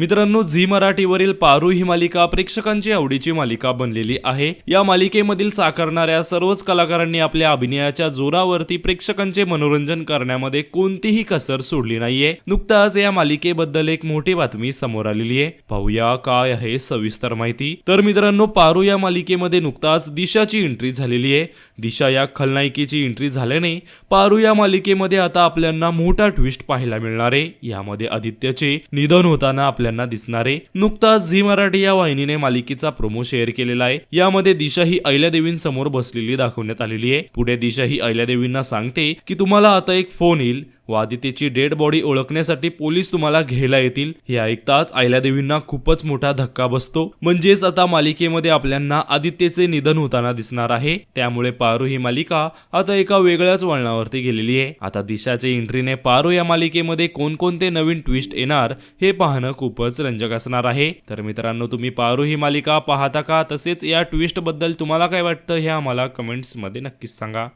मित्रांनो झी मराठीवरील पारू ही मालिका प्रेक्षकांची आवडीची मालिका बनलेली आहे. या मालिकेमधील साकारणाऱ्या सर्वच कलाकारांनी आपल्या अभिनयाच्या जोरावरती प्रेक्षकांचे मनोरंजन करण्यामध्ये कोणतीही कसर सोडली नाहीये. नुकताच या मालिकेबद्दल एक मोठी बातमी समोर आलेली आहे. पाहूया काय आहे सविस्तर माहिती. तर मित्रांनो पारू या मालिकेमध्ये नुकताच दिशाची एंट्री झालेली आहे. दिशा या खलनायिकेची एंट्री झाल्याने पारू या मालिकेमध्ये आता आपल्याला मोठा ट्विस्ट पाहायला मिळणार आहे. यामध्ये आदित्यचे निधन होताना आपल्या आपल्याला दिसणार आहे नुकताच झी मराठी या वाहिनीने मालिकेचा प्रोमो शेअर केलेला आहे. यामध्ये दिशा ही अहिल्यादेवींसमोर बसलेली दाखवण्यात आलेली आहे. पुढे दिशा ही अहिल्यादेवींना सांगते की तुम्हाला आता एक फोन येईल. व आदित्यची डेड बॉडी ओळखण्यासाठी पोलीस तुम्हाला घ्यायला येतील. हे ऐकताच अहिल्यादेवींना खूपच मोठा धक्का बसतो. म्हणजेच आता मालिकेमध्ये आपल्याला आदित्यचे निधन होताना दिसणार आहे. त्यामुळे पारू ही मालिका आता एका वेगळ्याच वळणावरती गेलेली आहे. आता दिशाच्या एंट्रीने पारू या मालिकेमध्ये कोणकोणते नवीन ट्विस्ट येणार हे पाहणं खूपच रंजक असणार आहे. तर मित्रांनो तुम्ही पारू ही मालिका पाहता का? तसेच या ट्विस्टबद्दल तुम्हाला काय वाटतं हे आम्हाला कमेंट्समध्ये नक्कीच सांगा.